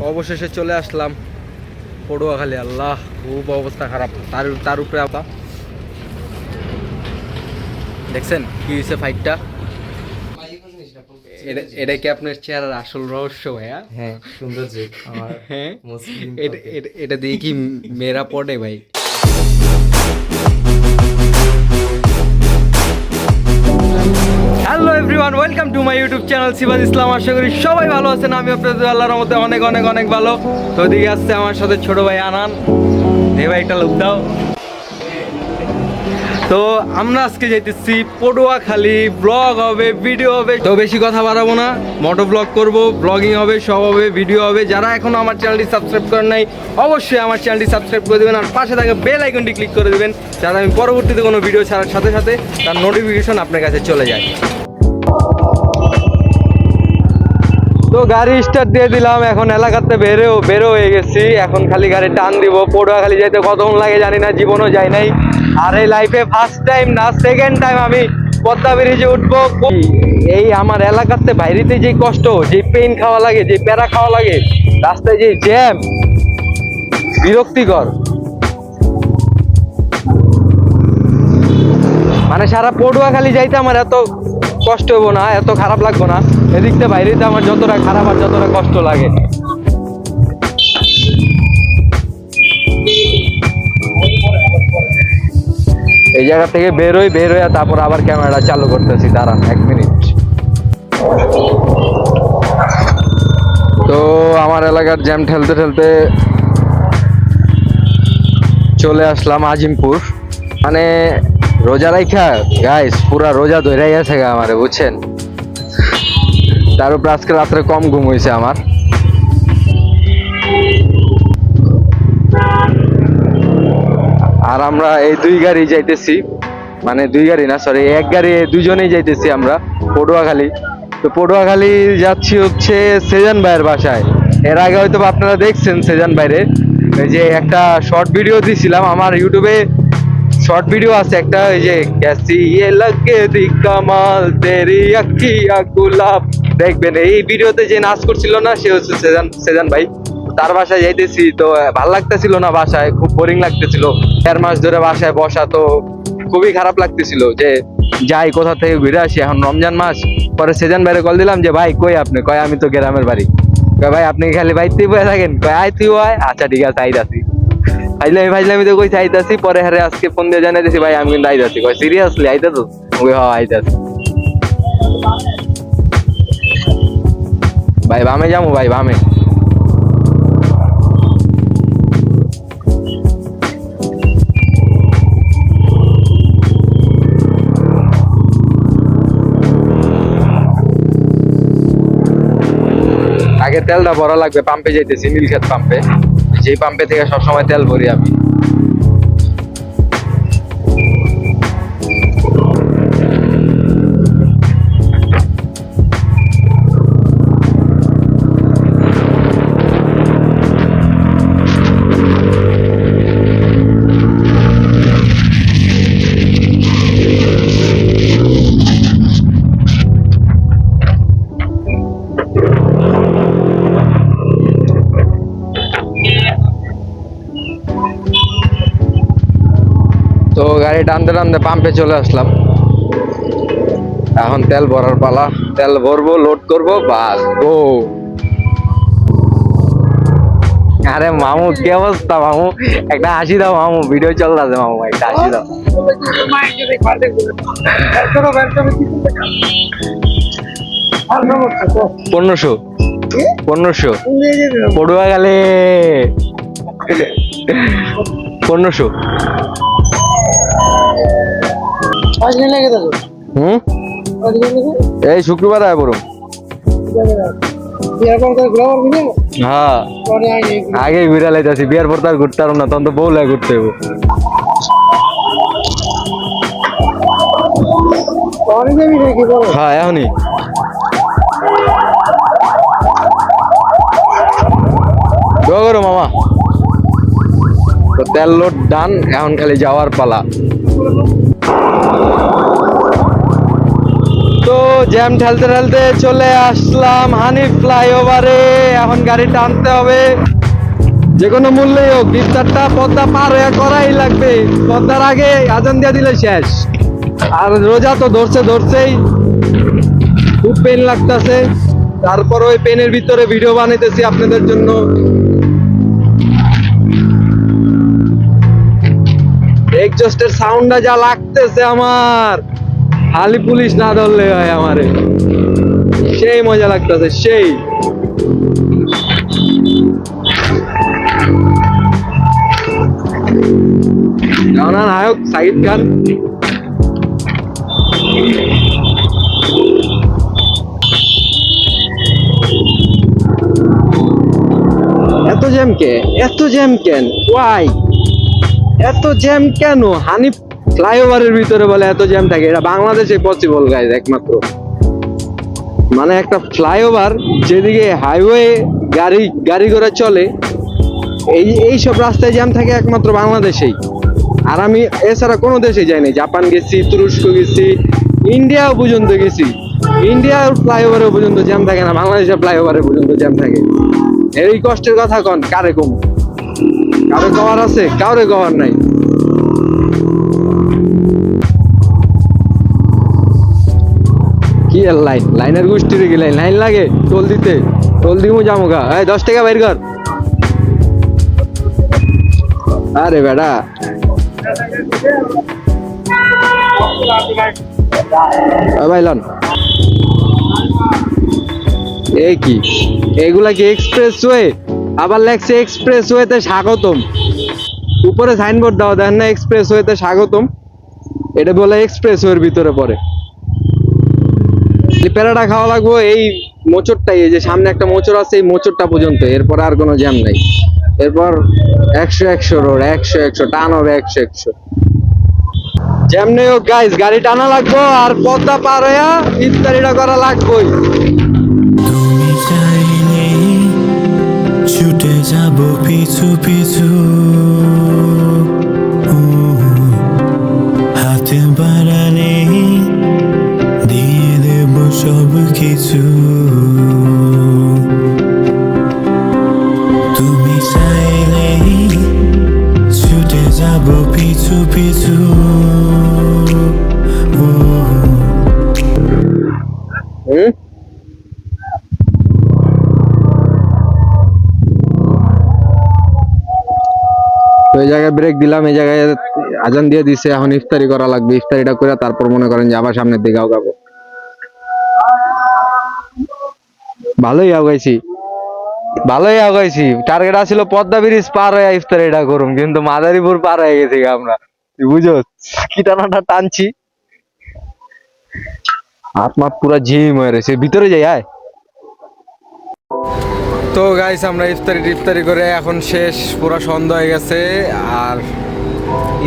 অবশেষে চলে আসলাম পড়ুয়াখালী। আল্লাহ খুব অবস্থা খারাপ। তার তার উপরে আপা দেখছেন কি হয়েছে ফাইটটা এটা- কি আপনার চেহারার আসল রহস্য ভাইয়া? হ্যাঁ সুন্দর হ্যাঁ। এটা- এটা- এটা দিয়ে কি মেয়েরা পড়ে ভাই? Hello everyone welcome to my YouTube channel Sibaj Islam আশা করি সবাই ভালো আছেন আমি আপনাদের আল্লাহর মধ্যে অনেক অনেক অনেক ভালো। তো এদিকে আসছে আমার সাথে ছোট ভাই আনান। দে ভাই, একটা লোক দাও। তো আমরা আজকে যেতেছি পটুয়াখালী ব্লগ হবে ভিডিও হবে। তো বেশি কথা বাড়াবো না মোটো ব্লগ করব ব্লগিং হবে সব হবে ভিডিও হবে। যারা এখনও আমার চ্যানেলটি সাবস্ক্রাইব করেন নাই, অবশ্যই আমার চ্যানেলটি সাবস্ক্রাইব করে দেবেন আর পাশে থাকা বেল আইকনটি ক্লিক করে দেবেন, যাতে আমি পরবর্তীতে কোনো ভিডিও ছাড়ার সাথে সাথে তার নোটিফিকেশন আপনার কাছে চলে যায়। তো গাড়ি স্টার্ট দিয়ে দিলাম, এখন এলাকাতে বেরো বেরো হয়ে গেছি। এখন খালি গাড়ি টান দিব পটুয়াখালী যাইতে কতক্ষণ লাগে জানি না, জীবনও যাই নাই। আর এই লাইফে ফার্স্ট টাইম না সেকেন্ড টাইম আমি পদ্মা ব্রিজে উঠবো। এই আমার এলাকাতে বাইরেতে যে কষ্ট, যে পেন খাওয়া লাগে, যে প্যারা খাওয়া লাগে, রাস্তায় যে জ্যাম বিরক্তিকর। মানে সারা পটুয়াখালী যাইতে আমার এত কষ্ট হব না, এত খারাপ লাগবো না। এদিকতে বাইরেতে আমার যতটা খারাপ আর যতটা কষ্ট লাগে। এই জায়গা থেকে বেরোই বের হয়ে তারপর আবার ক্যামেরাটা চালু করতেছি, দাঁড়ান এক মিনিট। তো আমার এলাকার জ্যাম ঠেলতে ঠেলতে চলে আসলাম আজিমপুর। মানে রোজা রাইখা? গাইস পুরা রোজা ধরেই আছে গা আমারে, বুঝছেন? তার উপর আজকে রাত্রে কম ঘুম হয়েছে আমার। আর আমরা এই দুই গাড়ি যাইতেছি মানে দুই গাড়ি না সরি এক গাড়ি দুজনেই যাইতেছি আমরা, পটুয়াখালী। তো পটুয়াখালী যাচ্ছি হচ্ছে সেজান ভাইয়ের বাসায়। এর আগে হয়তো আপনারা দেখছেন সেজান ভাইরে। যে একটা শর্ট ভিডিও দিছিলাম, আমার ইউটিউবে শর্ট ভিডিও আছে একটা, ওই যে, ক্যাসি এ লাগে দি কামাল, তেরি আকিয়া গোলাপ। দেখবেন, এই ভিডিওতে যে নাচ করছিল না, সে হচ্ছে সেজান সেজান ভাই। তার বাসায় যাইতেছি, তো ভালো লাগতেছিল না বাসায়, খুব বোরিং লাগতেছিল। চার মাস ধরে বাসায় বসা, তো, খুবই খারাপ লাগতেছিল যে, যাই কোথা থেকে ঘুরে আসি, এখন রমজান মাস। পরে সেজান ভাইরে কল দিলাম যে, ভাই, কই আপনি? কয়, আমি তো গ্রামের বাড়ি। কয়, ভাই, আপনি খালি ভাই বয়ে থাকেন? কয়, আয় তুই আচ্ছা ঠিক আছে আই আসি ফাইজলামি ফাইজলামি তো কই আইতাছি, পরে হারে আজকে ফোন দিয়ে জানাইতেছি ভাই, আমি কিন্তু আইতাছি। কয় সিরিয়াসলি আইতাছো? ওই হ আইতাছি। ভাই, বামে যাব ভাই, বামে। আগে তেলটা ভরা লাগবে পাম্পে যাইতেছি নীলক্ষেত পাম্পে যেই পাম্পে থেকে সবসময় তেল ভরি আমি। তো গাড়ি টানতে টানতে পাম্পে চলে আসলাম। এখন তেল ভরার পালা। তেল ভরবো লোড করব বাস। গো আরে মামু কি অবস্থা মামু? একটা হাসি দাও মামু ভিডিও চলতেছে মামু একটা হাসি দাও। পনেরোশো পনেরোশো পড়ুয়া গেলে পনেরোশো। হুম? এই শুক্রবার আয় বরং। হ্যাঁ। আগে ঘুরে লাইতাছি বিয়ার পর তো আর ঘুরতে না তখন তো বউ লাগে ঘুরতে হইব। হ্যাঁ এখনই। দোয়া করো মামা। তো তেল লোড ডান এখন খালি যাওয়ার পালা। জ্যাম ঠেলতে ঠেলতে চলে আসলাম হানিফ ফ্লাইওভারে। এখন গাড়ি টানতে হবে। যে কোনো মূল্যেই হোক ইফতারটা পদ্মা পার হয়ে করাই লাগবে। পদ্মার আগে আজান দিয়ে দিলে শেষ। আর রোজা তো ধরছে, ধরছেই। খুব পেন লাগতেছে। তারপর ওই পেনের ভিতরে ভিডিও বানাইতেছি আপনাদের জন্য। এক্সজস্টের সাউন্ডটা যা লাগতেছে আমার। খালি পুলিশ না ধরলে হয় আমারে। সেই মজা লাগতেছে, সেই। নায়ক খান। এত জ্যাম কে? এত জ্যাম কেন? ওয়াই এত জ্যাম কেন? হানি ফ্লাইওভারের ভিতরে বলে এত জ্যাম থাকে, এটা বাংলাদেশে পসিবল গাইজ একমাত্র। মানে একটা ফ্লাইওভার যেদিকে হাইওয়ে গাড়ি গাড়ি ঘোড়া চলে, এই এই সব রাস্তায় জ্যাম থাকে একমাত্র বাংলাদেশেই। আর আমি এছাড়া কোনো দেশে যাইনি, জাপান গেছি, তুরস্ক গেছি, ইন্ডিয়াও পর্যন্ত গেছি। ইন্ডিয়ার ফ্লাইওভারে পর্যন্ত জ্যাম থাকে না, বাংলাদেশের ফ্লাইওভারে পর্যন্ত জ্যাম থাকে। এই কষ্টের কথা কন, কারে কম? কারে কভার আছে, কাউরে কভার নাই। আর লাইন। লাইনের গোষ্ঠীর কি লাইন লাইন লাগে, টোল দিতে। টোল দিমু গা। এই, দশ টাকা বাইর কর। আরে বেটা। ভাই, লন। এই কি? এগুলা কি এক্সপ্রেস ওয়ে আবার লেখছে এক্সপ্রেস ওয়েতে স্বাগতম। উপরে সাইনবোর্ড দাও দেন না এক্সপ্রেস ওয়েতে স্বাগতম। এটা বলে এক্সপ্রেস ওয়ের ভিতরে পড়ে। এই প্যারাটা খাওয়া লাগবো, এই মোচরটাই এই যে সামনে একটা মোচর আছে, এই মোচরটা পর্যন্ত, এরপর আর কোনো জ্যাম নাই। এরপর একশো একশো রোড, একশো একশো, টান হবে একশো একশো। জ্যাম নেই হোক গাইজ গাড়ি টানা লাগবো, আর পদ্মা পার হইয়া ইফতারিটা করা লাগবোই। ছুটে যাব পিছু পিছু। হাতে সব কিছু তুমি চাইলে ছুটে যাব পিছু পিছু। এই জায়গায় ব্রেক দিলাম, এই জায়গায় আজান দিয়ে দিছে, এখন ইফতারি করা লাগবে। ইফতারিটা করে তারপর মনে করেন যে আবার সামনের দিকে আগাবো। ভালোই আগাইছি। ভালোই আগাইছি। টার্গেট আছিল পদ্মা ব্রিজ পার হয়ে ইফতারিটা করুম, কিন্তু মাদারীপুর পার হয়ে গেছি আমরা। তুই বুঝো কি টানাটা টানছি। হাত মাত পুরা জিম হয়ে রয়েছে। ভিতরে যাই, আয়। তো গাইস আমরা ইফতারি টিফতারি করে এখন শেষ, পুরো সন্ধ্যা হয়ে গেছে, আর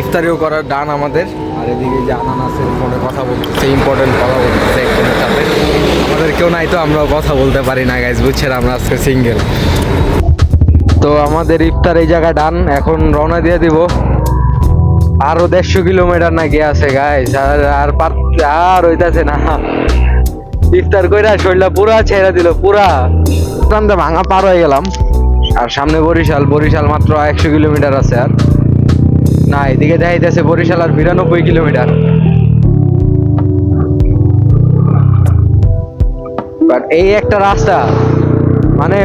ইফতারিও করার ডান আমাদের। আর এদিকে যে আনানাসের ফোনে কথা বলতেছে ইম্পর্টেন্ট কথা বলতেছে আমাদের কেউ নাই তো আমরা কথা বলতে পারি না গাইস বুঝছেন? আমরা আজকে সিঙ্গেল তো আমাদের ইফতার এই জায়গা ডান এখন রওনা দিয়ে দিব। আরও দেড়শো কিলোমিটার না নাকি আছে গাইস আর আর পার- আর হইতাছে না। ইফতার কইরা শরীরটা পুরা ছেড়ে দিল, পুরা। প্রান্তে ভাঙা পার হয়ে গেলাম। আর সামনে বরিশাল বরিশাল মাত্র একশো কিলোমিটার আছে আর। না, এদিকে দেখাইতেছে বরিশাল আর বিরানব্বই কিলোমিটার। বাট এই একটা রাস্তা মানে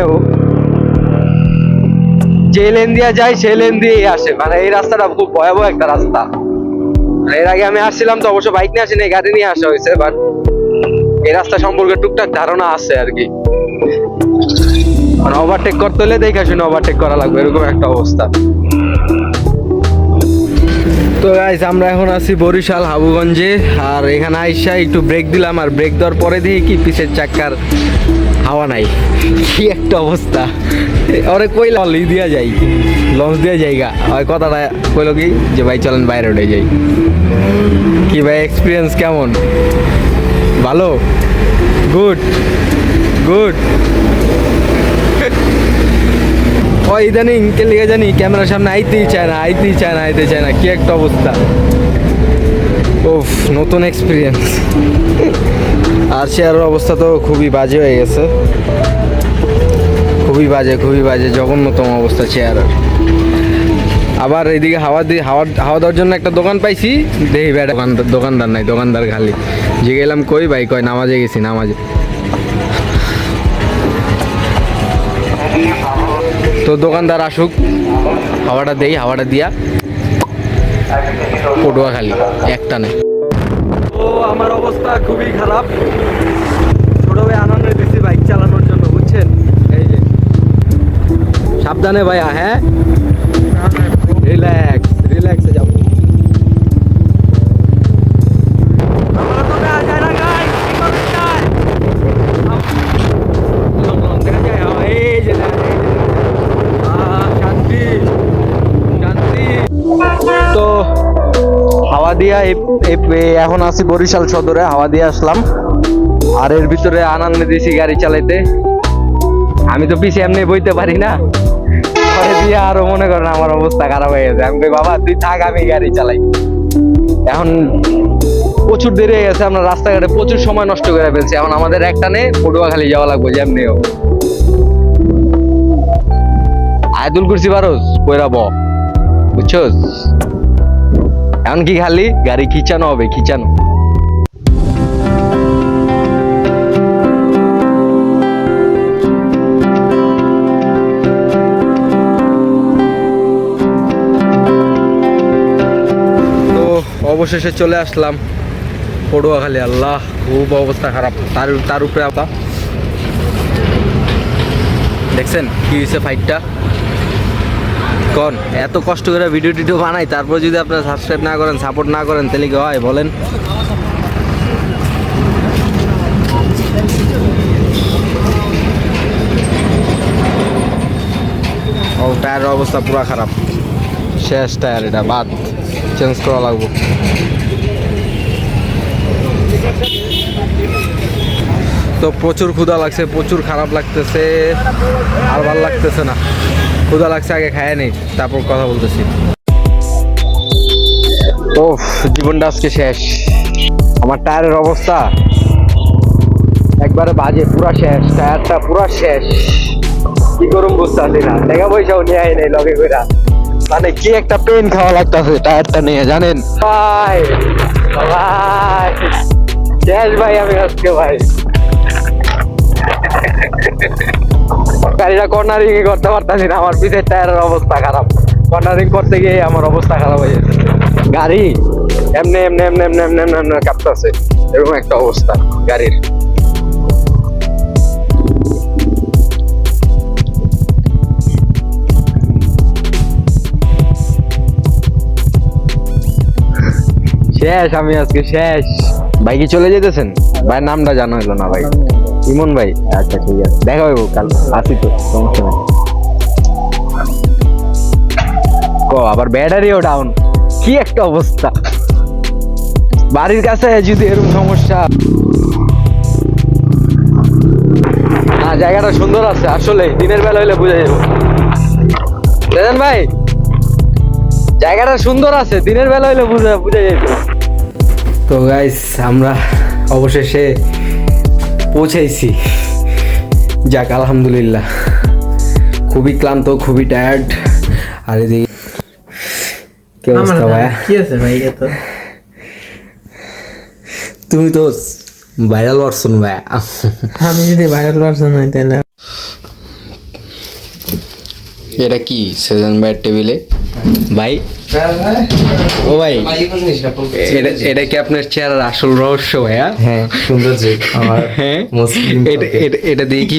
যে লেন দিয়ে যায়, সেই লেন দিয়েই আসে। মানে এই রাস্তাটা খুব ভয়াবহ একটা রাস্তা। আর এর আগে আমি আসছিলাম তো অবশ্য বাইক নিয়ে আসিনি, গাড়ি নিয়ে আসা হয়েছে বাট এই রাস্তা সম্পর্কে টুকটাক ধারণা আছে আর কি। মানে ওভারটেক করতে হলে দেখে শুনে ওভারটেক করা লাগবে, এরকম একটা অবস্থা। তো গাইস আমরা এখন আছি বরিশাল, হাবুগঞ্জে। আর এখানে আইসা একটু ব্রেক দিলাম, আর ব্রেক দেওয়ার পরে দিয়ে কি পিছের চাক্কার হাওয়া নাই। কি একটা অবস্থা। ওরে কইলা লি দিয়া যাই। লঞ্চ দিয়া যাইগা। ওই কথাটা কইলো কি? যে ভাই চলেন বাইরে উঠে যাই। কি ভাই এক্সপিরিয়েন্স কেমন? ভালো? গুড গুড ও ইদানিং, কে লিগে জানি, ক্যামেরার সামনে আইতেই চায় না, আইতেই চায় না আইতে চায় না। কি একটা অবস্থা। ওফ নতুন এক্সপিরিয়েন্স আর চেয়ারের অবস্থা তো খুবই বাজে হয়ে গেছে। খুবই বাজে খুবই বাজে, জঘন্যতম অবস্থা চেয়ারের আবার এদিকে হাওয়া দিয়ে হাওয়া হাওয়া দেওয়ার জন্য একটা দোকান পাইছি। দেখি দোকানদার দোকানদার নাই, দোকানদার খালি। যে গেলাম কই ভাই কয় নামাজে গেছি, নামাজে। তো দোকানদার আসুক, হাওয়াটা দেই, হাওয়াটা দিয়া। পটুয়া খালি একটা নেই তো আমার অবস্থা খুবই খারাপ। ছোট ভাই আনন্দ বেশি বাইক চালানোর জন্য, বুঝছেন? এই যে। সাবধানে ভাইয়া হ্যাঁ? রিল্যাক্সে। হাওয়া দিয়া এই- এই- এখন আছি বরিশাল সদরে হাওয়া দিয়ে আসলাম। আর এর ভিতরে আনন্দ দিছি গাড়ি চালাইতে। আমি তো পিছিয়ে এমনি বইতে পারি না। পরে দিয়ে আরও মনে করেন আমার অবস্থা খারাপ হয়ে গেছে। আমি বাবা, তুই থাক, আমি গাড়ি চালাই। এখন প্রচুর দেরি হয়ে গেছে, আমরা রাস্তাঘাটে প্রচুর সময় নষ্ট করে ফেলছি। এখন আমাদের একটা একটানে পটুয়াখালী যাওয়া লাগবে, যেমনি হোক। আয়দুল কুরসি পারোস কইরা ব। বুঝছস? এখন কি খালি গাড়ি খিচানো হবে, খিচানো। অবশেষে চলে আসলাম পড়ুয়াখালী। আল্লাহ, খুব অবস্থা খারাপ। তার তার উপরে আবার দেখছেন কি হয়েছে ফাইটটা কন, এত কষ্ট করে ভিডিও টিডিও বানাই, তারপর যদি আপনারা সাবস্ক্রাইব না করেন সাপোর্ট না করেন, তাহলে কি হয় বলেন? ও টায়ারের অবস্থা পুরো খারাপ। শেষ টায়ার এটা, বাদ চেঞ্জ করা লাগবো। তো প্রচুর ক্ষুধা লাগছে, প্রচুর খারাপ লাগতেছে, আর ভালো লাগতেছে না। ক্ষুধা লাগছে আগে খায় নেই তারপর কথা বলতেছি। ও জীবনটা আজকে শেষ। আমার টায়ারের অবস্থা একবারে বাজে পুরা শেষ টায়ারটা পুরা শেষ। কি করুম বুঝতে না। টাকা পয়সাও নিয়ে আই নাই লগে কইরা। মানে কি একটা পেন খাওয়া লাগতেছে টায়ারটা নিয়ে জানেন? ভাই ভাই। শেষ ভাই আমি আজকে ভাই। গাড়িটা কর্নারিং করতে পারতাছি না। আমার পিছের টায়ারের অবস্থা খারাপ। কর্নারিং করতে গিয়ে আমার অবস্থা খারাপ হয়ে গেছে। গাড়ি এমনি এমনি এমনি এমনি এমনি এমনি এমনি কাঁপতেছে। এরকম একটা অবস্থা গাড়ির। শেষ, আমি আজকে শেষ। ভাই কি চলে যেতেছেন? ভাইয়ের নামটা জানা হলো না ভাই। ইমন ভাই আচ্ছা ঠিক আছে। দেখা হইব কাল। আসি তো, সমস্যা নাই। আবার ব্যাটারিও ডাউন কি একটা অবস্থা। বাড়ির কাছে যদি এরকম সমস্যা। না, জায়গাটা সুন্দর আছে আসলে দিনের বেলা হইলে বুঝা যাবে। দেখেন ভাই। জায়গাটা সুন্দর আছে, দিনের বেলা হইলে বুঝা বুঝা যাবে। তো গাইস আমরা অবশেষে পৌঁছাইছি। যাক আলহামদুলিল্লাহ। খুবই ক্লান্ত খুবই টায়ার্ড আর এদিকে কি অবস্থা ভাইয়া? কি আছে ভাই তো? তুমি তো ভাইরাল পারসন ভাইয়া। আমি যদি ভাইরাল পারসন হই তাহলে এটা কি সেজন ভাইয়ের টেবিলে ভাই? ও ভাই এটা কি আপনার চেহারার আসল রহস্য ভাইয়া? হ্যাঁ সুন্দর যে আমার হ্যাঁ? এটা দিয়ে কি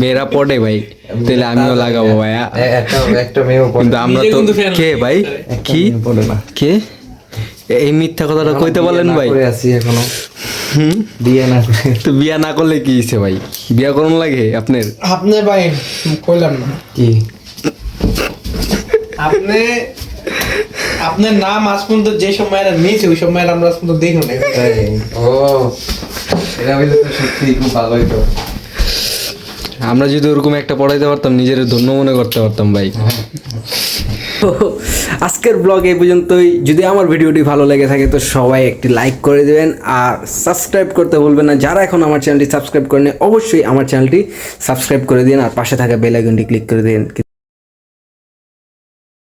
মেয়েরা পড়ে ভাই? তাহলে আমিও লাগাবো ভাইয়া। একটা মেয়েও কিন্তু আমরা তো কে ভাই? কি? মেয়ে পড়ে না। এই মিথ্যা কথাটা কইতে বলেন ভাই? আছি এখনও। হুম? বিয়ে না তো বিয়া না করলে কি হইছে ভাই? বিয়া করুন লাগে আপনার? আপনি ভাই কইলাম না। কি? আপনি আপনার নাম আজ পর্যন্ত যে সময় নিয়েছে ওই সময় আমরা আজ পর্যন্ত দেখুন ও এটা হইলে তো সত্যি খুব ভালোই তো আমরা যদি ওরকম একটা পড়াইতে পারতাম নিজের ধন্য মনে করতে পারতাম ভাই। তো আজকের ব্লগ এই পর্যন্তই। যদি আমার ভিডিওটি ভালো লেগে থাকে তো সবাই একটি লাইক করে দেবেন। আর সাবস্ক্রাইব করতে ভুলবেন না। যারা এখন আমার চ্যানেলটি সাবস্ক্রাইব করেনি অবশ্যই আমার চ্যানেলটি সাবস্ক্রাইব করে দিন। আর পাশে থাকা বেল আইকনটি ক্লিক করে দিন।